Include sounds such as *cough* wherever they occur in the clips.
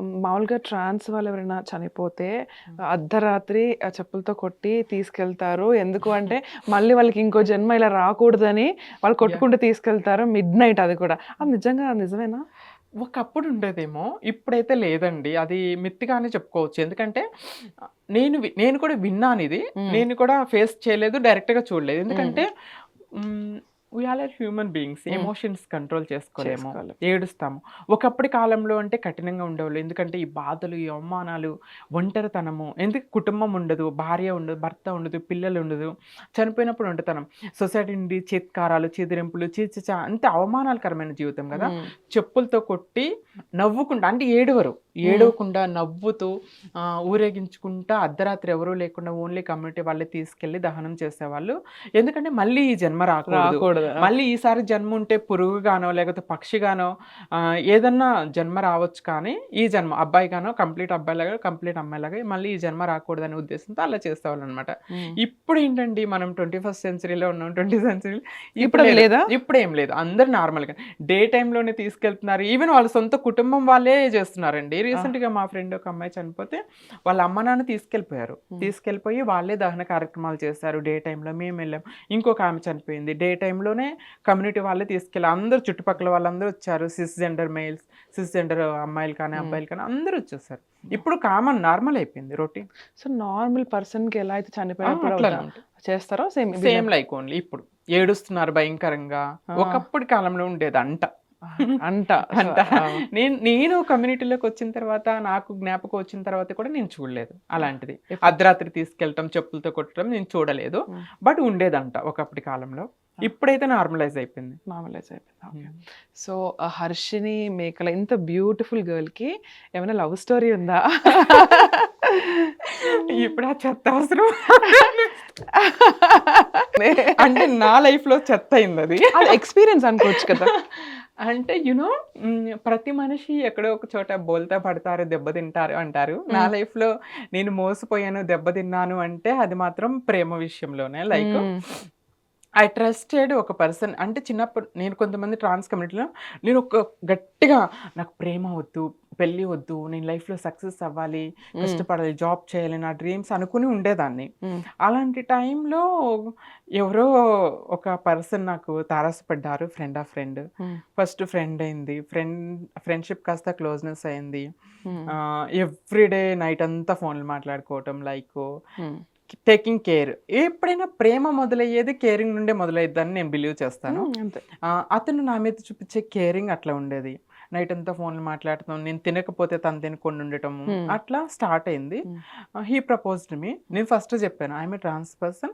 మామూలుగా ట్రాన్స్ వాళ్ళు ఎవరైనా చనిపోతే అర్ధరాత్రి ఆ చెప్పులతో కొట్టి తీసుకెళ్తారు. ఎందుకు అంటే మళ్ళీ వాళ్ళకి ఇంకో జన్మ ఇలా రాకూడదని వాళ్ళు కొట్టుకుంటూ తీసుకెళ్తారు. మిడ్ నైట్ అది కూడా. అది నిజంగా నిజమేనా? ఒకప్పుడు ఉండేదేమో ఇప్పుడైతే లేదండి. అది మిత్తిగానే చెప్పుకోవచ్చు. ఎందుకంటే నేను నేను కూడా విన్నాను ఇది. నేను కూడా ఫేస్ చేయలేదు డైరెక్ట్గా చూడలేదు. ఎందుకంటే we are human beings. Emotions control చేసుకోలేము. చేసుకోలేం. ఏడుస్తాము. ఒకప్పటి కాలంలో అంటే కఠినంగా ఉండేవాళ్ళు. ఎందుకంటే ఈ బాధలు ఈ అవమానాలు ఒంటరితనము ఎందుకు కుటుంబం ఉండదు భార్య ఉండదు భర్త ఉండదు పిల్లలు ఉండదు చనిపోయినప్పుడు ఒంటరితనం సొసైటీ నుండి చేత్కారాలు చీదిరింపులు చీచిచ అంతే అవమానాలకరమైన జీవితం కదా. మ్మ్. చెప్పులతో కొట్టి నవ్వుకుంటా అంటే ఏడవరు. ఏడవకుండా నవ్వుతూ ఊరేగించుకుంటా అర్ధరాత్రి ఎవరూ లేకుండా ఓన్లీ కమ్యూనిటీ వాళ్ళే తీసుకెళ్ళి దహనం చేసేవాళ్ళు. ఎందుకంటే మళ్ళీ ఈ జన్మ రాకూడదు. మళ్ళీ ఈసారి జన్మ ఉంటే పురుగుగానో లేకపోతే పక్షిగానో ఆ, ఏదన్నా జన్మ రావచ్చు కానీ ఈ జన్మ అబ్బాయిగానో కంప్లీట్ అబ్బాయిలాగా కంప్లీట్ అమ్మాయిలాగా మళ్ళీ ఈ జన్మ రాకూడదనే ఉద్దేశంతో అలా చేసేవాళ్ళు అనమాట. ఇప్పుడు ఏంటండి మనం ట్వంటీ ఫస్ట్ సెంచరీలో ఉన్నాం ట్వంటీ సెంచరీ ఇప్పుడు లేదా? ఇప్పుడు ఏం లేదు. అందరు నార్మల్గా. డే టైంలోనే తీసుకెళ్తున్నారు. ఈవెన్ వాళ్ళ సొంత కుటుంబం వాళ్ళే చేస్తున్నారండి. రీసెంట్గా మా ఫ్రెండ్ ఒక అమ్మాయి చనిపోతే వాళ్ళ అమ్మ నాన్న తీసుకెళ్ళిపోయారు. తీసుకెళ్ళిపోయి వాళ్ళే దహన కార్యక్రమాలు చేశారు డే టైంలో. మేము వెళ్ళాం. ఇంకొక ఆమె చనిపోయింది. డే టైంలోనే కమ్యూనిటీ వాళ్ళే తీసుకెళ్ళి అందరూ చుట్టుపక్కల వాళ్ళందరూ వచ్చారు. Sys gender males sys gender అమ్మాయిలు కానీ అబ్బాయిలు కానీ అందరూ వచ్చేసారు. ఇప్పుడు కామన్ నార్మల్ అయిపోయింది రొటీన్. సో నార్మల్ పర్సన్కి ఎలా అయితే చనిపోయినప్పుడు చేస్తారో సేమ్ సేమ్ లైక్ ఓన్లీ ఇప్పుడు. ఏడుస్తున్నారు భయంకరంగా. ఒకప్పటి కాలంలో ఉండేది అంట. అంట. *laughs* అంట. నేను నేను కమ్యూనిటీలోకి వచ్చిన తర్వాత నాకు జ్ఞాపకం వచ్చిన తర్వాత కూడా నేను చూడలేదు అలాంటిది. అర్ధరాత్రి తీసుకెళ్ళటం చెప్పులతో కొట్టడం నేను చూడలేదు. Hmm. బట్ ఉండేదంట ఒకప్పటి కాలంలో. ఇప్పుడైతే నార్మలైజ్ అయిపోయింది. నార్మలైజ్ అయిపోయింది. సో హర్షిని మేకల ఇంత బ్యూటిఫుల్ గర్ల్కి ఏమైనా లవ్ స్టోరీ ఉందా? ఇప్పుడు ఆ చెత్త అవసరం. *laughs* అంటే నా లైఫ్లో చెత్త అయింది అది. ఎక్స్పీరియన్స్ అనుకోవచ్చు కదా. *laughs* అంటే యునో ప్రతి మనిషి ఎక్కడో ఒక చోట బోల్తా పడతారు దెబ్బతింటారు అంటారు. నా Mm. లైఫ్లో నేను మోసపోయాను దెబ్బతిన్నాను అంటే అది మాత్రం ప్రేమ విషయంలోనే. Like hmm. ఐ ట్రస్టెడ్ ఒక పర్సన్ అంటే చిన్నప్పుడు నేను కొంతమంది ట్రాన్స్ కమ్యూనిటీలో నేను ఒక గట్టిగా నాకు ప్రేమ వద్దు పెళ్ళి వద్దు నేను లైఫ్లో సక్సెస్ అవ్వాలి. కష్టపడాలి జాబ్ చేయాలి నా డ్రీమ్స్ అనుకుని ఉండేదాన్ని. అలాంటి టైంలో ఎవరో ఒక పర్సన్ నాకు తారసపడ్డారు ఫ్రెండ్ ఆ ఫ్రెండ్. ఫస్ట్ ఫ్రెండ్ అయింది ఫ్రెండ్ ఫ్రెండ్షిప్ కాస్త క్లోజ్నెస్ అయింది. ఎవ్రీడే నైట్ అంతా ఫోన్లు మాట్లాడుకోవటం లైక్. టేకింగ్ కేర్ ఎప్పుడైనా ప్రేమ మొదలయ్యేది కేరింగ్ నుండే మొదలయ్యేదని నేను బిలీవ్ చేస్తాను. అతను నా మీద చూపించే కేరింగ్ అట్లా ఉండేది. నైట్ అంతా ఫోన్లు మాట్లాడతాం నేను తినకపోతే తను తినకుండా Hmm. అట్లా స్టార్ట్ అయింది. He proposed me. నేను ఫస్ట్ చెప్పాను ఐఎమ్ ఏ ట్రాన్స్ పర్సన్.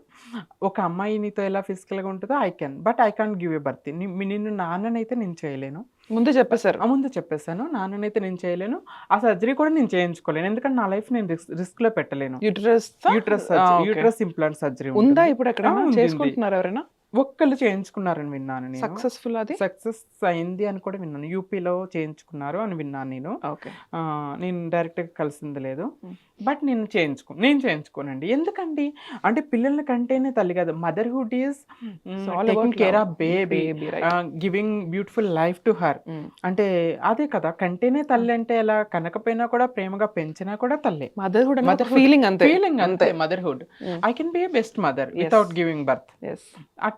ఒక అమ్మాయి నీతో ఎలా ఫిజికల్గా ఉంటుందో I can but I can't give a birth. నిన్ను నాన్ననైతే నేను చేయలేను. ముందే చెప్పేశారు. ఆ ముందు చెప్పేశాను నాన్ననైతే నేను చేయలేను. ఆ సర్జరీ కూడా నేను చేయించుకోలేను ఎందుకంటే నా లైఫ్ నేను రిస్క్లో పెట్టలేను. Uterus uterus uterus implant surgery ఉందా ఇప్పుడు ఎక్కడ. చేసుకుంటున్నారు ఎవరైనా? ఒక్కళ్ళు చేయించుకున్నారని విన్నాను నేను. సక్సెస్ఫుల్ అది? సక్సెస్ అయింది అని కూడా విన్నాను. యూపీలో చేయించుకున్నారు అని విన్నాను నేను. నేను డైరెక్ట్గా కలిసింది లేదు. Hmm. బట్ నేను చేయించుకో నేను చేయించుకోనండి. ఎందుకండి? అంటే పిల్లల కంటేనే తల్లి కాదు. Motherhood is care of baby giving beautiful life to her అంటే అదే కదా కంటేనే తల్లి అంటే ఎలా? కనకపోయినా కూడా ప్రేమగా పెంచినా కూడా తల్లే. Motherhood Motherhood. ఫీలింగ్ అంతే. ఫీలింగ్ అంతే. Motherhood. I can be best mother. Without giving birth Yes.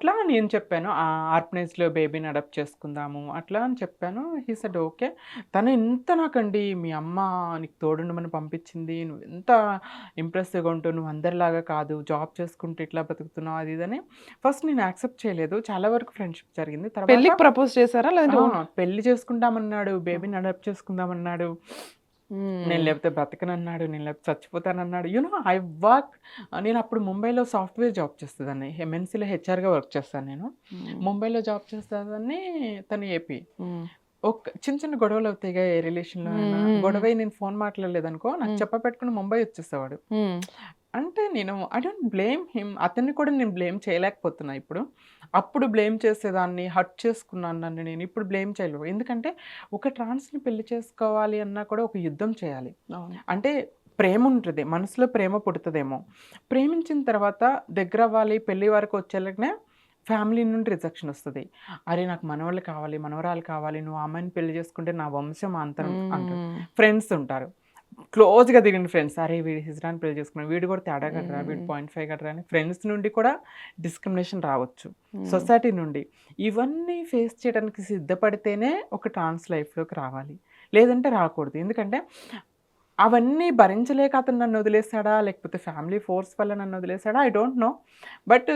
అట్లా నేను చెప్పాను. ఆ ఆర్ఫనైజ్లో బేబీని అడాప్ట్ చేసుకుందాము అట్లా అని చెప్పాను. He said okay. తను ఎంత నాకండి మీ అమ్మ నీకు తోడుండమని పంపించింది. నువ్వు ఎంత ఇంప్రెసివ్గా ఉంటూ నువ్వు అందరిలాగా కాదు. జాబ్ చేసుకుంటూ ఇట్లా బతుకుతున్నావు అది ఇదని ఫస్ట్ నేను యాక్సెప్ట్ చేయలేదు. చాలా వరకు ఫ్రెండ్షిప్ జరిగింది. తర్వాత ప్రపోజ్ చేశారా? లేదంటే ఆ, పెళ్ళి చేసుకుందామన్నాడు. బేబీని అడాప్ట్ చేసుకుందామన్నాడు. నేను లేకపోతే బ్రతకనన్నాడు నేను లేకపోతే చచ్చిపోతానన్నాడు యూనో ఐ వర్క్ నేను అప్పుడు ముంబైలో సాఫ్ట్వేర్ జాబ్ చేస్తుందాన్ని ఎంఎన్సీలో హెచ్ఆర్గా వర్క్ చేస్తాను నేను. ముంబైలో జాబ్ చేస్తుందని తను ఏపీ. ఒక చిన్న చిన్న గొడవలు అవుతాయిగా ఏ రిలేషన్లో. గొడవ నేను ఫోన్ మాట్లాడలేదు అనుకో నాకు. చెప్ప పెట్టుకుని ముంబై వచ్చేసేవాడు మ్మ్. అంటే నేను ఐ డోంట్ బ్లేమ్ హిమ్. అతన్ని కూడా నేను బ్లేమ్ చేయలేకపోతున్నా ఇప్పుడు. అప్పుడు బ్లేమ్ చేసేదాన్ని హర్ట్ చేసుకున్నాను నన్ను నేను. ఇప్పుడు బ్లేమ్ చేయలేవు. ఎందుకంటే ఒక ట్రాన్స్ని పెళ్ళి చేసుకోవాలి అన్నా కూడా ఒక యుద్ధం చేయాలి. అంటే ప్రేమ ఉంటుంది. మనసులో ప్రేమ పుడుతుందేమో. ప్రేమించిన తర్వాత దగ్గర అవ్వాలి పెళ్ళి వరకు వచ్చేలాగానే ఫ్యామిలీ నుండి రిజెక్షన్ వస్తుంది. అరే నాకు మనవాళ్ళు కావాలి మనవరాలు కావాలి. నువ్వు అమ్మాయిని పెళ్ళి చేసుకుంటే నా వంశం అంతరం అంటారు. ఫ్రెండ్స్ ఉంటారు. క్లోజ్గా దిగిన ఫ్రెండ్స్ అరే వీడు హిజ్రాన్ పెళ్ళి చేసుకున్నాడు వీడు కూడా తేడా కట్టరా వీడు పాయింట్ ఫైవ్ కట్టరా అని ఫ్రెండ్స్ నుండి కూడా డిస్క్రిమినేషన్ రావచ్చు. సొసైటీ నుండి. ఇవన్నీ ఫేస్ చేయడానికి సిద్ధపడితేనే ఒక ట్రాన్స్ లైఫ్లోకి రావాలి. లేదంటే రాకూడదు. ఎందుకంటే అవన్నీ భరించలేక అతను నన్ను వదిలేశాడా లేకపోతే ఫ్యామిలీ ఫోర్స్ వల్ల నన్ను వదిలేశాడా ఐ డోంట్ నో బట్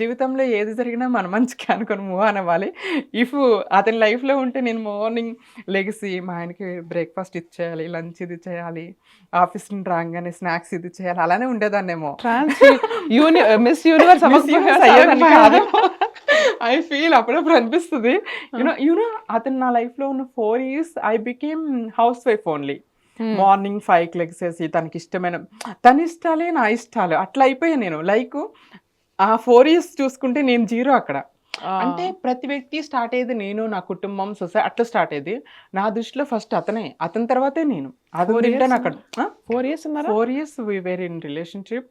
జీవితంలో ఏది జరిగినా మన మంచికి అనుకొని మూవ్ ఆన్ అవ్వాలి. ఇఫ్ అతని లైఫ్లో ఉంటే నేను మార్నింగ్ లెగిసి మా ఆయనకి బ్రేక్ఫాస్ట్ ఇచ్చేయాలి లంచ్ ఇది చేయాలి ఆఫీస్ నుండి రాగానే స్నాక్స్ ఇది చేయాలి అలానే ఉండేదాన్నేమో. యూని మిస్ యూనివర్స్ ఐ ఫీల్ అప్పుడప్పుడు అనిపిస్తుంది. యూనో యూనో అతను నా లైఫ్లో ఉన్న four years I became housewife only morning ఫైవ్కి లెగ్సేసి తనకి ఇష్టమైన తన ఇష్టాలే నా ఇష్టాలు. అట్లా అయిపోయాను నేను. లైక్ ఆ ఫోర్ ఇయర్స్ చూసుకుంటే నేను జీరో అక్కడ. అంటే ప్రతి వ్యక్తి స్టార్ట్ అయ్యేది నేను నా కుటుంబం సొసైటీ అట్లా స్టార్ట్ అయ్యేది. నా దృష్టిలో ఫస్ట్ అతనే అతని తర్వాతే నేను. అది అక్కడ. Four years four years we were in relationship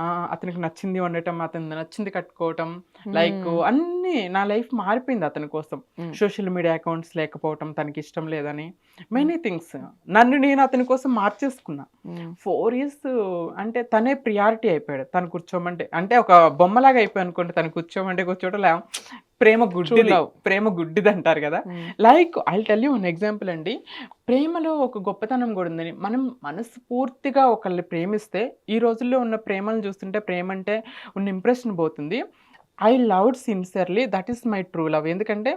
అతనికి నచ్చింది వండటం అతనికి నచ్చింది కట్టుకోవటం. లైక్ అన్నీ నా లైఫ్ మారిపోయింది అతని కోసం. Hmm. సోషల్ మీడియా అకౌంట్స్ లేకపోవటం తనకి ఇష్టం లేదని. మెనీ థింగ్స్ నన్ను నేను అతని కోసం మార్చేసుకున్నా. ఫోర్ ఇయర్స్ అంటే తనే ప్రియారిటీ అయిపోయాడు. తను కూర్చోమంటే అంటే ఒక బొమ్మలాగా అయిపోయి అనుకోండి తను కూర్చోమంటే కూర్చోవడం లే- ప్రేమ love. ప్రేమ గుడ్డిది అంటారు కదా like I tell you one example అండి. ప్రేమలో ఒక గొప్పతనం కూడా ఉందని మనం మనస్ఫూర్తిగా ఒకళ్ళని ప్రేమిస్తే ఈ రోజుల్లో ఉన్న ప్రేమను చూస్తుంటే ప్రేమ అంటే ఉన్న ఇంప్రెషన్ పోతుంది. I loved sincerely that is my true love ఎందుకంటే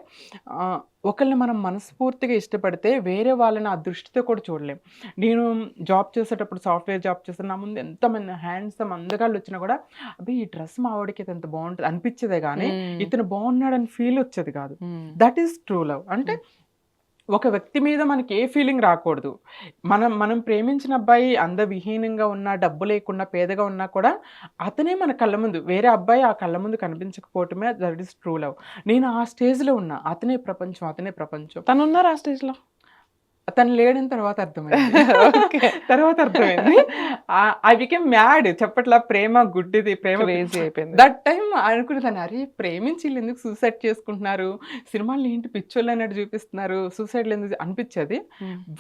ఒకళ్ళని మనం మనస్ఫూర్తిగా ఇష్టపడితే వేరే వాళ్ళని ఆ దృష్టితో కూడా చూడలేం. నేను జాబ్ చేసేటప్పుడు సాఫ్ట్వేర్ జాబ్ చేస్తే నా ముందు ఎంతమంది హ్యాండ్సమ్ అందగాళ్ళు వచ్చినా కూడా అబ్బే ఈ డ్రెస్ మా ఆవిడకి ఎంత బాగుంటుంది అనిపించేదే కానీ ఇతను బాగున్నాడని ఫీల్ వచ్చేది కాదు. దట్ ఈస్ ట్రూ లవ్ అంటే ఒక వ్యక్తి మీద మనకి ఏ ఫీలింగ్ రాకూడదు. మనం మనం ప్రేమించిన అబ్బాయి అందవిహీనంగా ఉన్నా డబ్బు లేకుండా పేదగా ఉన్నా కూడా అతనే మన కళ్ళ ముందు. వేరే అబ్బాయి ఆ కళ్ళ ముందు కనిపించకపోవటమే దట్ ఈస్ ట్రూ లవ్ నేను ఆ స్టేజ్లో ఉన్నా. అతనే ప్రపంచం అతనే ప్రపంచం. తను ఉన్నారు ఆ స్టేజ్లో తను లేడని తర్వాత అర్థమైంది. *laughs* తర్వాత అర్థమైంది. ఐ బికేమ్ మ్యాడ్ చెప్పట్లా ప్రేమ గుడ్డిది ప్రేమ క్రేజీ అయిపోయింది. దట్ టైం అనుకునేదాన్ని అరే ప్రేమించి వీళ్ళు ఎందుకు సూసైడ్ చేసుకుంటున్నారు? సినిమాలు ఏంటి పిచ్చోళ్ళు అన్నట్టు చూపిస్తున్నారు? సూసైడ్లు ఎందుకు? అనిపించేది.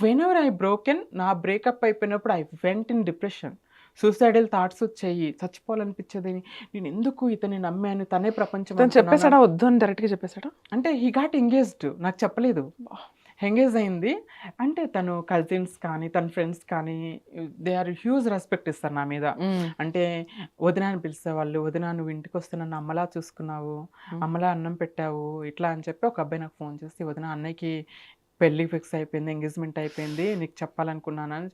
వెన్ ఎవర్ ఐ బ్రోకెన్ నా బ్రేకప్ అయిపోయినప్పుడు I went in depression suicidal thoughts వచ్చాయి. చచ్చిపోవాలనిపించేది. నేను ఎందుకు ఇతని నమ్మాను? తనే ప్రపంచం. చెప్పేసాడా వద్దు అని డైరెక్ట్గా చెప్పేసాడా అంటే హీ గాట్ ఎంగేజ్డ్ నాకు చెప్పలేదు. ఎంగేజ్ అయింది. అంటే తను కజిన్స్ కానీ తన ఫ్రెండ్స్ కానీ దే ఆర్ హ్యూజ్ రెస్పెక్ట్ ఇస్తారు నా మీద. అంటే వదిన అని పిలిచే వాళ్ళు వదిన నువ్వు ఇంటికి వస్తే నన్ను అమ్మలా చూసుకున్నావు? అమ్మలా అన్నం పెట్టావు? ఇట్లా అని చెప్పి ఒక అబ్బాయి నాకు ఫోన్ చేసి వదిన అన్నయ్యకి పెళ్ళి ఫిక్స్ అయిపోయింది ఎంగేజ్మెంట్ అయిపోయింది నీకు చెప్పాలనుకున్నాను అని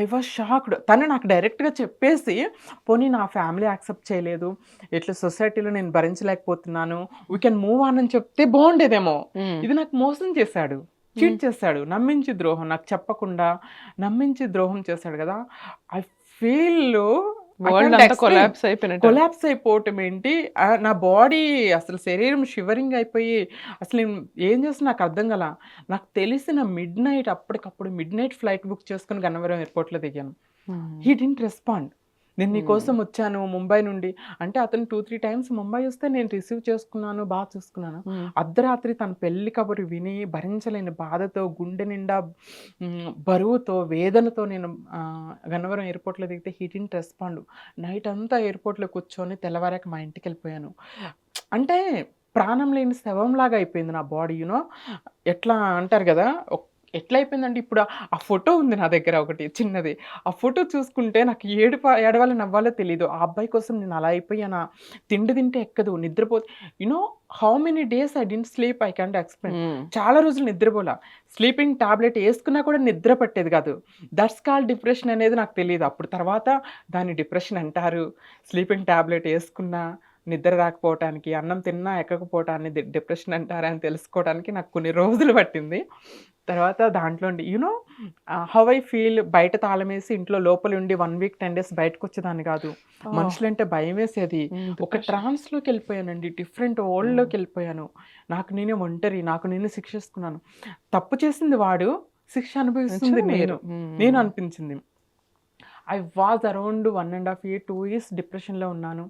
ఐ వాజ్ షాక్డ్ తను నాకు డైరెక్ట్గా చెప్పేసి పోనీ నా ఫ్యామిలీ యాక్సెప్ట్ చేయలేదు. ఇట్లా సొసైటీలో నేను భరించలేకపోతున్నాను. వీ కెన్ మూవ్ ఆన్ అని చెప్తే బాగుండేదేమో. ఇది నాకు మోసం చేశాడు. చీట్ చేశాడు. నమ్మించి ద్రోహం. నాకు చెప్పకుండా నమ్మించి ద్రోహం చేశాడు కదా! ఐ ఫీల్ కొలాప్స్ అయిపోయినట్టు. అయిపోవటం ఏంటి? నా బాడీ అసలు శరీరం షివరింగ్ అయిపోయి అసలు ఏం చేస్తున్నా నాకు అర్థం కల. నాకు తెలిసిన మిడ్ నైట్ అప్పటికప్పుడు మిడ్ నైట్ ఫ్లైట్ బుక్ చేసుకుని గన్నవరం ఎయిర్పోర్ట్లో దిగాను. హీ డింట్ రెస్పాండ్ నేను నీ కోసం వచ్చాను ముంబై నుండి. అంటే అతను టూ త్రీ టైమ్స్ ముంబై వస్తే నేను రిసీవ్ చేసుకున్నాను బాగా చూసుకున్నాను. అర్ధరాత్రి తన పెళ్ళి కబురు విని భరించలేని బాధతో గుండె నిండా బరువుతో వేదనతో నేను గన్నవరం ఎయిర్పోర్ట్లో దిగితే హీ డింట్ రెస్పాండ్ నైట్ అంతా ఎయిర్పోర్ట్లో కూర్చొని తెల్లవారాక మా ఇంటికి వెళ్ళిపోయాను. అంటే ప్రాణం లేని శవంలాగా అయిపోయింది నా బాడీ యూనో ఎట్లా అంటారు కదా ఒక్- ఎట్లా అయిపోయిందంటే ఇప్పుడు ఆ- ఫోటో ఉంది నా దగ్గర ఒకటి చిన్నది. ఆ ఫోటో చూసుకుంటే నాకు ఏడుప ఏడవాలో నవ్వాలో తెలియదు ఆ అబ్బాయి కోసం నేను అలా అయిపోయానా? తిండి తింటే ఎక్కదు నిద్రపోతే you know how many days I didn't sleep I can't explain చాలా రోజులు నిద్రపోలా. స్లీపింగ్ టాబ్లెట్ వేసుకున్నా కూడా నిద్ర పట్టేది కాదు. దట్స్ కాల్ డిప్రెషన్ అనేది నాకు తెలియదు అప్పుడు తర్వాత దాన్ని డిప్రెషన్ అంటారు. స్లీపింగ్ టాబ్లెట్ వేసుకున్నా నిద్ర రాకపోవటానికి అన్నం తిన్నా ఎక్కకపోవటాన్ని డిప్రెషన్ అంటారా అని తెలుసుకోవడానికి నాకు కొన్ని రోజులు పట్టింది. తర్వాత దాంట్లో యూనో హౌ ఐ ఫీల్ బయట తాళం వేసి ఇంట్లో లోపల ఉండి వన్ వీక్ టెన్ డేస్ బయటకు వచ్చేదాన్ని కాదు మనుషులంటే భయం వేసేది ఒక ట్రాన్స్లోకి వెళ్ళిపోయానండి డిఫరెంట్ వరల్డ్లోకి వెళ్ళిపోయాను నాకు నేనే ఒంటరి నాకు నేనే శిక్షిస్తున్నాను. తప్పు చేసింది వాడు శిక్ష అనుభవిస్తుంది నేను. నేను అనిపించింది. I was around one and half year two years డిప్రెషన్లో ఉన్నాను.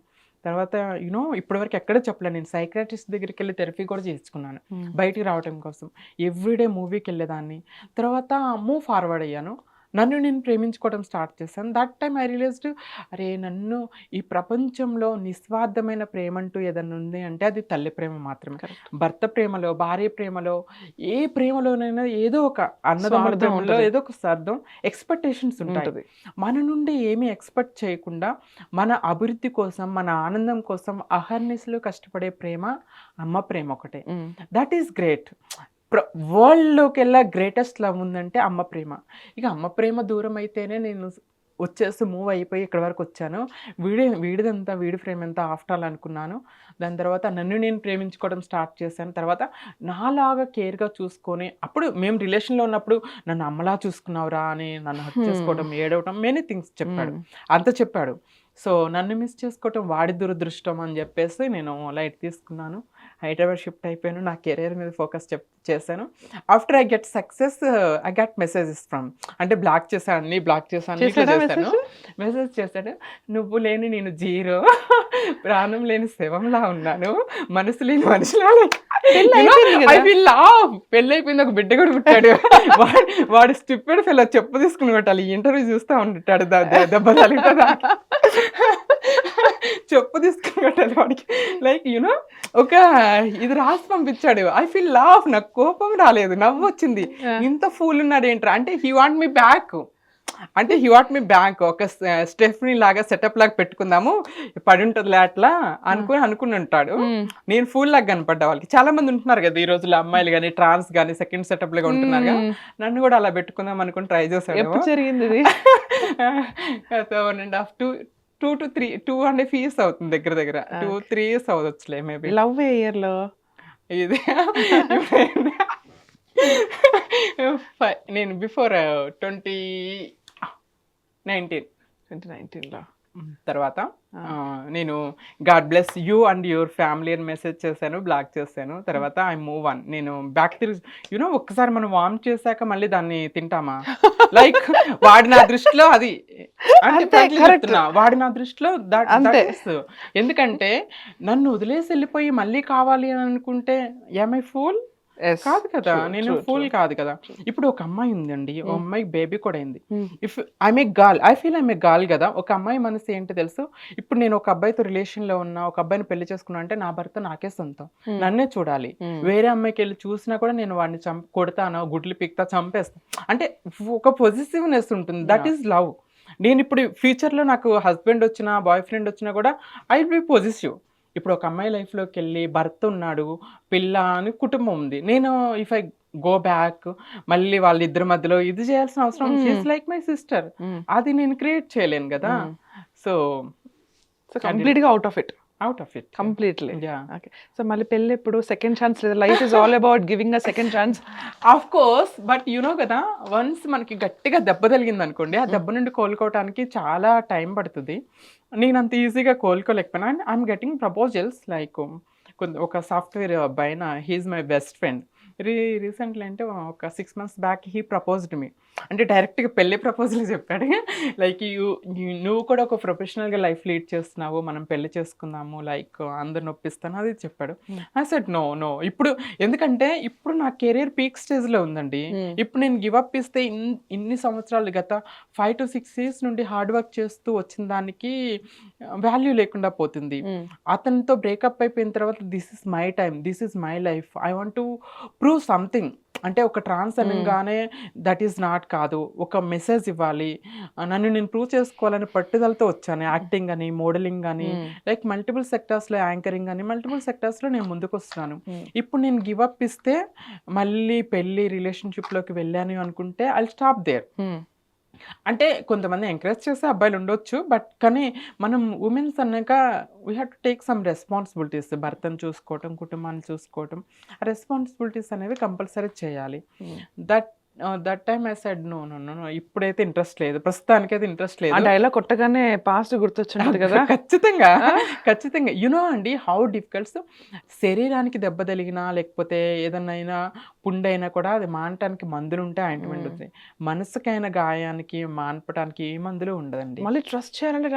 తర్వాత యూనో ఇప్పటివరకు ఎక్కడ చెప్పలేదు. నేను సైక్రాటిస్ట్ దగ్గరికి వెళ్ళి థెరపీ కూడా చేయించుకున్నాను. Hmm. బయటికి రావటం కోసం. ఎవ్రీడే మూవీకి వెళ్ళేదాన్ని. తర్వాత మూవ్ ఫార్వర్డ్ అయ్యాను. నన్ను నేను ప్రేమించుకోవడం స్టార్ట్ చేశాను దట్ టైం ఐ రియలైజ్డ్ అరే నన్ను ఈ ప్రపంచంలో నిస్వార్థమైన ప్రేమ అంటూ ఏదన్నా ఉంది అంటే అది తల్లి ప్రేమ మాత్రమే. భర్త ప్రేమలో భార్య ప్రేమలో ఏ ప్రేమలోనైనా ఏదో ఒక అన్నదమ్ముల స్వార్థం ప్రేమలో ఉంటది. ఏదో ఒక స్వార్థం ఎక్స్పెక్టేషన్స్ ఉంటది మన నుండి ఏమీ ఎక్స్పెక్ట్ చేయకుండా మన అభివృద్ధి కోసం మన ఆనందం కోసం అహర్నిశలు కష్టపడే ప్రేమ అమ్మ ప్రేమ ఒకటే. దట్ ఈస్ గ్రేట్ వరల్డ్లోకి వెళ్ళా గ్రేటెస్ట్ లవ్ ఉందంటే అమ్మ ప్రేమ. ఇక అమ్మ ప్రేమ దూరం అయితేనే నేను వచ్చేసి మూవ్ అయిపోయి ఇక్కడ వరకు వచ్చాను. వీడి వీడిదంతా వీడి ఫ్రేమ్ ఎంత ఆఫ్టర్ ఆల్ అనుకున్నాను. దాని తర్వాత నన్ను నేను ప్రేమించుకోవడం స్టార్ట్ చేశాను. తర్వాత నాలాగా కేర్గా చూసుకొని అప్పుడు మేము రిలేషన్లో ఉన్నప్పుడు నన్ను అమ్మలా చూసుకున్నావురా అని నన్ను Hmm. చేసుకోవడం ఏడవటం మెనీ థింగ్స్ చెప్పాడు. అంత చెప్పాడు. సో నన్ను మిస్ చేసుకోవటం వాడి దురదృష్టం అని చెప్పేసి నేను లైట్ తీసుకున్నాను. హైదరాబాద్ షిఫ్ట్ అయిపోయాను. నా కెరీర్ మీద ఫోకస్ చెప్ చేశాను. After I get success I get messages from అంటే బ్లాక్ చేశాను అన్ని బ్లాక్ చేశాను. మెసేజ్ చేశాడు. నువ్వు లేని నేను జీరో ప్రాణం లేని శవంలా ఉన్నాను. మనసు లేని మనిషిలా పెళ్ళి అయిపోయింది కదా? ఐ ఫీల్ లావ్ పెళ్ళి అయిపోయింది ఒక బిడ్డ కూడా పుట్టాడు. *laughs* వాడు స్టిప్పెడ్ ఫెల్ చెప్పు తీసుకుని కొట్టాలి. ఇంటర్వ్యూ చూస్తూ ఉంటాడు దెబ్బ తగిలితే చెప్పు తీసుకుని కొట్టాలి వాడికి. లైక్ యూనో ఒక ఇది రాసి పంపించాడు. ఐ ఫీల్ లాఫ్ నాకు కోపం రాలేదు. నవ్వు వచ్చింది. ఇంత ఫూల్ ఉన్నాడు ఏంట్రా అంటే హీ వాంట్ మీ బ్యాక్ అంటే హీ వాంట్ మీ బ్యాంక్ ఒక స్టెఫ్నీ లాగా సెటప్ లాగా పెట్టుకుందాము. పడి ఉంటుందిలే అట్లా అనుకుని అనుకుని ఉంటాడు. నేను ఫుల్ లాగా కనపడ్డా వాళ్ళకి. చాలా మంది ఉంటున్నారు కదా ఈ రోజుల్లో అమ్మాయిలు కానీ ట్రాన్స్ కానీ సెకండ్ సెటప్ లాగా ఉంటున్నారు కదా. నన్ను కూడా అలా పెట్టుకుందాం అనుకుని ట్రై చేశాడు జరిగింది ఇది? One and half two two to three two and half years అవుతుంది దగ్గర దగ్గర. టూ త్రీ ఇయర్స్ అవ్వచ్చులే మేబీ లవ్ ఏ ఇయర్లో? ఇది *laughs* *laughs* నేను బిఫోర్ ట్వంటీ నైన్టీన్. ట్వంటీ నైన్టీన్లో తర్వాత నేను God bless you and your family అని మెసేజ్ చేశాను బ్లాక్ చేశాను. తర్వాత ఐ మూవ్ ఆన్. నేను బ్యాక్ తిరిగి యూనో ఒక్కసారి మనం వార్మ్ చేశాక మళ్ళీ దాన్ని తింటామా? *laughs* లైక్ వాడి నా దృష్టిలో అది వాడి నా దృష్టిలో. ఎందుకంటే నన్ను వదిలేసి వెళ్ళిపోయి మళ్ళీ కావాలి అని అనుకుంటే ఐ ఫూల్. కాదు కదా నేను ఫుల్. కాదు కదా. ఇప్పుడు ఒక అమ్మాయి ఉందండి ఒక అమ్మాయి బేబీ కూడా అయింది. Hmm. If I may girl I feel I may girl కదా. ఒక అమ్మాయి మనసు ఏంటి తెలుసు? ఇప్పుడు నేను ఒక అబ్బాయితో రిలేషన్లో ఉన్నా ఒక అబ్బాయిని పెళ్ళి చేసుకున్నా అంటే నా భర్త నాకే సొంతం. Hmm. నన్నే చూడాలి. Hmm. వేరే అమ్మాయికి వెళ్ళి చూసినా కూడా నేను వాడిని చంప కొడతాను గుడ్లు పిక్తా చంపేస్తాను అంటే ఒక పొజిటివ్నెస్ ఉంటుంది. దట్. ఈస్ లవ్ నేను ఇప్పుడు ఫ్యూచర్లో నాకు హస్బెండ్ వచ్చినా బాయ్ ఫ్రెండ్ వచ్చినా కూడా ఐ బి పాజిటివ్ ఇప్పుడు ఒక అమ్మాయి లైఫ్లోకి వెళ్ళి భర్త ఉన్నాడు పిల్ల అని కుటుంబం ఉంది నేను ఇఫ్ ఐ గో బ్యాక్ మళ్ళీ వాళ్ళిద్దరి మధ్యలో ఇది చేయాల్సిన అవసరం. Like my sister. అది నేను క్రియేట్ చేయలేను కదా. సో సో కంప్లీట్గా out of it out of it completely okay so మళ్ళీ పెళ్ళి ఎప్పుడు? సెకండ్ ఛాన్స్ లేదు life is all about giving a second chance of course but you know కదా వన్స్ మనకి గట్టిగా దెబ్బ తగిలింది అనుకోండి ఆ దెబ్బ నుండి కోలుకోవడానికి చాలా టైం పడుతుంది. నేను అంత ఈజీగా కోలుకోలేకపోయినా and I'm getting proposals like ఒక software అబ్బాయిన he's my best friend re recently అంటే ఒక six months back he proposed me. అంటే డైరెక్ట్గా పెళ్ళి ప్రపోజల్ చెప్పాడు. లైక్ యూ నువ్వు కూడా ఒక ప్రొఫెషనల్గా లైఫ్ లీడ్ చేస్తున్నావు. మనం పెళ్ళి చేసుకుందాము. లైక్ అందరు నొప్పిస్తాను అది చెప్పాడు. Hmm. I said no no ఇప్పుడు ఎందుకంటే ఇప్పుడు నా కెరీర్ పీక్ స్టేజ్లో ఉందండి. Hmm. ఇప్పుడు నేను గివ్ అప్ ఇస్తే ఇన్ ఇన్ని సంవత్సరాలు గత ఫైవ్ టు సిక్స్ ఇయర్స్ నుండి హార్డ్ వర్క్ చేస్తూ వచ్చిన దానికి వాల్యూ లేకుండా పోతుంది. అతనితో బ్రేకప్ అయిపోయిన తర్వాత this is my time this is my life I want to prove something. అంటే ఒక ట్రాన్స్ అనగానే దట్ ఈస్ నాట్ కాదు. ఒక మెసేజ్ ఇవ్వాలి. నన్ను నేను ప్రూవ్ చేసుకోవాలని పట్టుదలతో వచ్చాను. యాక్టింగ్ అని మోడలింగ్ కానీ లైక్ మల్టిపుల్ సెక్టార్స్లో యాంకరింగ్ అని మల్టిపుల్ సెక్టార్స్లో నేను ముందుకు వస్తున్నాను ఇప్పుడు నేను గివ్ అప్ ఇస్తే మళ్ళీ పెళ్ళి రిలేషన్షిప్లోకి వెళ్ళాను అనుకుంటే ఐ స్టాప్ దేర్. అంటే కొంతమంది ఎంకరేజ్ చేసే అబ్బాయిలు ఉండొచ్చు బట్ కానీ మనం ఉమెన్స్ అన్నాక we have to take some responsibilities భర్తను చూసుకోవటం కుటుంబాన్ని చూసుకోవటం. ఆ రెస్పాన్సిబిలిటీస్ అనేవి కంపల్సరీ చేయాలి. That that time I said no no no ఇప్పుడైతే ఇంట్రెస్ట్ లేదు. ప్రస్తుతానికి అయితే ఇంట్రెస్ట్ లేదు. డైలాగ్ కొట్టగానే పాస్ట్ గుర్తొచ్చుంటది కదా. *laughs* ఖచ్చితంగా? ఖచ్చితంగా. యునో అండి హౌ డిఫికల్ట్స్ శరీరానికి దెబ్బ తగిలినా లేకపోతే ఏదన్నా అయినా పుండైనా కూడా అది మానటానికి మందులు ఉంటే ఆయింట్మెంట్. ఉంది మనసుకైన గాయానికి మాన్పటానికి ఏ మందులు ఉండదండి. మళ్ళీ ట్రస్ట్ చేయాలంటే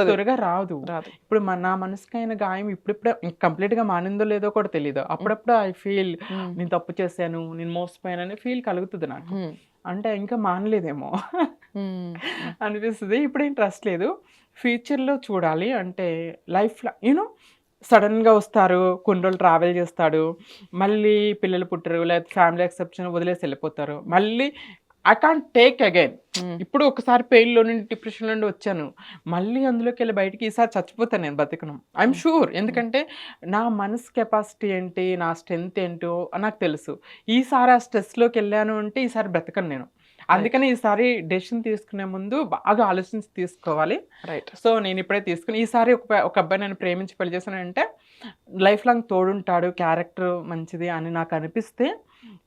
త్వరగా రాదు. ఇప్పుడు నా మనసుకైన గాయం ఇప్పుడిప్పుడే కంప్లీట్గా మానిందో లేదో కూడా తెలియదు అప్పుడప్పుడు ఐ ఫీల్. నేను తప్పు చేశాను నేను మోసపోయానని ఫీల్ కలుగుతుంది నాకు. అంటే ఇంకా మానలేదేమో. అనిపిస్తుంది. ఇప్పుడేం ట్రస్ట్ లేదు. ఫ్యూచర్లో చూడాలి అంటే లైఫ్లో యూనో సడన్గా వస్తారు కొన్ని రోజులు ట్రావెల్ చేస్తాడు మళ్ళీ పిల్లలు పుట్టరు లేదా ఫ్యామిలీ ఎక్సెప్షన్ వదిలేసి వెళ్ళిపోతారు. మళ్ళీ ఐ కాంట్ టేక్ అగైన్. ఇప్పుడు ఒకసారి పెయిన్లో నుండి డిప్రెషన్ నుండి వచ్చాను. మళ్ళీ అందులోకి వెళ్ళి బయటికి ఈసారి చచ్చిపోతాను నేను బతికను. ఐఎమ్ షూర్ ఎందుకంటే నా మనసు కెపాసిటీ ఏంటి నా స్ట్రెంత్ ఏంటో నాకు తెలుసు. ఈసారి ఆ స్ట్రెస్లోకి వెళ్ళాను అంటే ఈసారి బ్రతకను నేను. అందుకని ఈసారి డెసిషన్ తీసుకునే ముందు బాగా ఆలోచించి తీసుకోవాలి. రైట్ సో నేను ఇప్పుడే తీసుకుని ఈసారి ఒక ఒక అబ్బాయి నేను ప్రేమించి పెళ్ళి చేశానంటే లైఫ్ లాంగ్ తోడుంటాడు క్యారెక్టర్ మంచిది అని నాకు అనిపిస్తే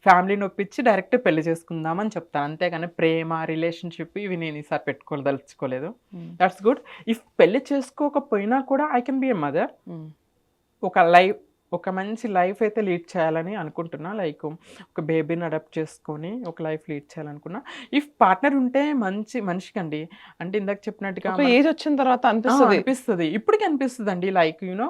ఫ్యామిలీని ఒప్పించి డైరెక్ట్ పెళ్ళి చేసుకుందామని చెప్తాను. అంతేగాని ప్రేమ రిలేషన్షిప్ ఇవి నేను ఈసారి పెట్టుకోదలుచుకోలేదు. దట్స్ గుడ్ ఇఫ్ పెళ్ళి చేసుకోకపోయినా కూడా I can be a mother ఒక లైఫ్ ఒక మంచి లైఫ్ అయితే లీడ్ చేయాలని అనుకుంటున్నా. లైక్ ఒక బేబీని అడాప్ట్ చేసుకొని ఒక లైఫ్ లీడ్ చేయాలనుకున్నా. ఇఫ్ పార్ట్నర్ ఉంటే మంచి మనిషికండి. అంటే ఇందాక చెప్పినట్టుగా ఏజ్ వచ్చిన తర్వాత అనిపిస్తుంది. అనిపిస్తుంది. ఇప్పటికి అనిపిస్తుంది అండి లైక్ యూనో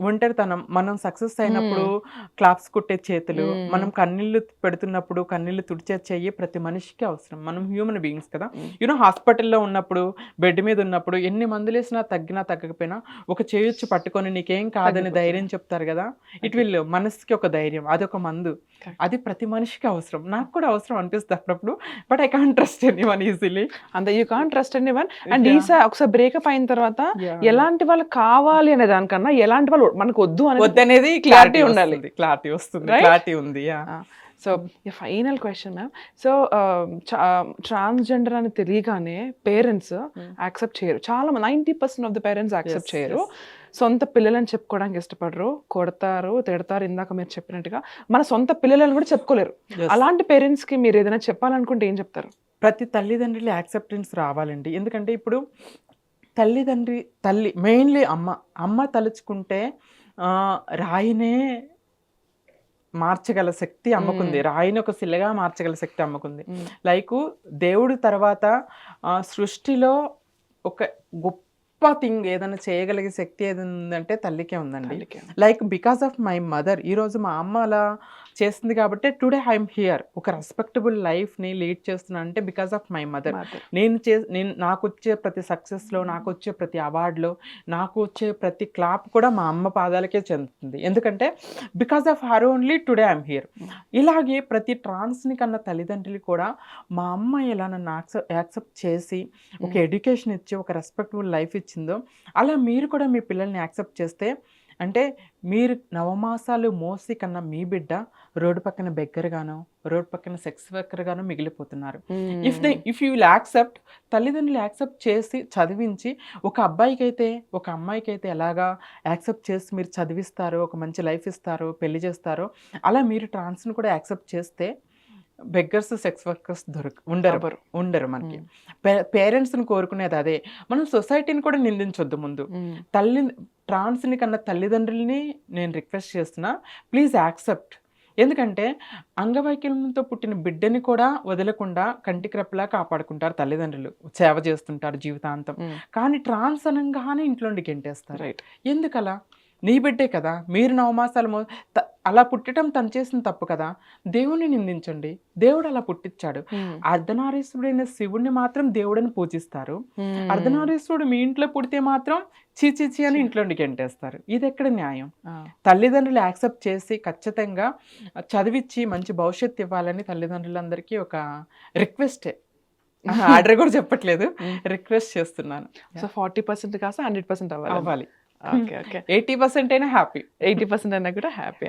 ఒంటరితనం. మనం సక్సెస్ అయినప్పుడు క్లాప్స్ కొట్టే చేతులు. మనం కన్నీళ్ళు పెడుతున్నప్పుడు కన్నీళ్ళు తుడిచే చెయ్యి ప్రతి మనిషికి అవసరం. మనం హ్యూమన్ బీయింగ్స్ కదా. యూనో హాస్పిటల్లో ఉన్నప్పుడు బెడ్ మీద ఉన్నప్పుడు ఎన్ని మందులు వేసినా తగ్గినా తగ్గకపోయినా ఒక చేయొచ్చు పట్టుకొని నీకేం కాదని. ధైర్యం చెప్తారు? కదా? ఇట్ విల్ మనసుకి ఒక ధైర్యం అది ఒక మందు. అది ప్రతి మనిషికి అవసరం. నాకు కూడా అవసరం అనిపిస్తుంది అప్పుడప్పుడు but I can't trust anyone easily. అంతే. You can trust anyone and. ఈసారి ఒకసారి బ్రేకప్ అయిన తర్వాత ఎలాంటి వాళ్ళు కావాలి అనే దానికన్నా ఎలాంటి వాళ్ళు మనకు వద్దు అనేది క్లారిటీ ఉండాలి. క్లారిటీ వస్తుంది? క్లారిటీ ఉంది. So final question ma'am so transgender అని తెలియగానే పేరెంట్స్ యాక్సెప్ట్ చేయరు. చాలా ninety percent of the parents accept చేయరు. సొంత పిల్లలని చెప్పుకోవడానికి ఇష్టపడరు కొడతారు తిడతారు ఇందాక మీరు చెప్పినట్టుగా. మన సొంత పిల్లలని కూడా చెప్పుకోలేరు. అలాంటి పేరెంట్స్కి మీరు ఏదైనా చెప్పాలనుకుంటే ఏం చెప్తారు? ప్రతి తల్లిదండ్రులు యాక్సెప్టెన్స్ రావాలండి. ఎందుకంటే ఇప్పుడు తల్లిదండ్రి తల్లి మెయిన్లీ అమ్మ అమ్మ తలుచుకుంటే రాయినే మార్చగల శక్తి అమ్మకుంది. రాయిని ఒక శిలగా మార్చగల శక్తి అమ్మకుంది. లైక్ దేవుడు తర్వాత సృష్టిలో ఒక గొప్ప థింగ్ ఏదైనా చేయగలిగే శక్తి ఏది ఉందంటే తల్లికే ఉందండి. Like because of my mother ఈరోజు మా అమ్మ అలా చేస్తుంది కాబట్టి టుడే ఐఎమ్ హియర్ ఒక రెస్పెక్టబుల్ లైఫ్ని లీడ్ చేస్తున్నా అంటే బికాస్ ఆఫ్ మై మదర్. నేను చే నేను నాకు వచ్చే ప్రతి సక్సెస్లో నాకు వచ్చే ప్రతి అవార్డులో నాకు వచ్చే ప్రతి క్లాప్ కూడా మా అమ్మ పాదాలకే చెందుతుంది. ఎందుకంటే because of her only today I'm here ఇలాగే ప్రతి ట్రాన్స్ని కన్నా తల్లిదండ్రులు కూడా మా అమ్మ ఎలా నన్ను యాక్సెప్ట్ యాక్సెప్ట్ చేసి ఒక ఎడ్యుకేషన్ ఇచ్చి ఒక రెస్పెక్టబుల్ లైఫ్ ఇచ్చిందో అలా మీరు కూడా మీ పిల్లల్ని యాక్సెప్ట్ చేస్తే అంటే మీరు నవమాసాలు మోసి కన్నా మీ బిడ్డ రోడ్డు పక్కన బెగ్గరగానో రోడ్డు పక్కన సెక్స్ వర్కర్గానో మిగిలిపోతున్నారు. If they if you will accept తల్లిదండ్రులు యాక్సెప్ట్ చేసి చదివించి ఒక అబ్బాయికి అయితే ఒక అమ్మాయికి అయితే ఎలాగా యాక్సెప్ట్ చేసి మీరు చదివిస్తారో ఒక మంచి లైఫ్ ఇస్తారో పెళ్ళి చేస్తారో అలా మీరు ట్రాన్స్ని కూడా యాక్సెప్ట్ చేస్తే బెగ్గర్స్ సెక్స్ వర్కర్స్ దొరక ఉండరు? ఉండరు మనకి. పేరెంట్స్ని కోరుకునేది అదే. మనం సొసైటీని కూడా నిందించొద్దు ముందు. తల్లి ట్రాన్స్ని కన్నా తల్లిదండ్రుల్ని నేను రిక్వెస్ట్ చేస్తున్నా ప్లీజ్ యాక్సెప్ట్. ఎందుకంటే అంగవైకల్యంతో పుట్టిన బిడ్డని కూడా వదలకుండా కంటికి రెప్పలా కాపాడుకుంటారు తల్లిదండ్రులు. సేవ చేస్తుంటారు జీవితాంతం. కానీ ట్రాన్స్ అనగానే ఇంట్లోండి గెంటేస్తారు. రైట్ ఎందుకలా? నీ బిడ్డే కదా మీరు నవమాసాలు అలా పుట్టడం తను చేసిన తప్పు కదా దేవుణ్ణి నిందించండి. దేవుడు అలా పుట్టించాడు అర్ధనారీశ్వరుడైన శివుణ్ణి మాత్రం దేవుడని పూజిస్తారు. అర్ధనారీశ్వరుడు మీ ఇంట్లో పుడితే మాత్రం చీచీచి అని ఇంట్లోండి గెంటేస్తారు. ఇది ఎక్కడ న్యాయం? తల్లిదండ్రులు యాక్సెప్ట్ చేసి ఖచ్చితంగా చదివించి మంచి భవిష్యత్తు ఇవ్వాలని తల్లిదండ్రులందరికీ ఒక రిక్వెస్టే. *laughs* ఆర్డర్ కూడా చెప్పట్లేదు. రిక్వెస్ట్ చేస్తున్నాను. సో ఫార్టీ పర్సెంట్ కాస్త హండ్రెడ్ పర్సెంట్ అవ్వాలి. అవ్వాలి. Okay okay. ఎయిటీ పర్సెంట్ అయినా హ్యాపీ. ఎయిటీ పర్సెంట్ అయినా కూడా హ్యాపీ.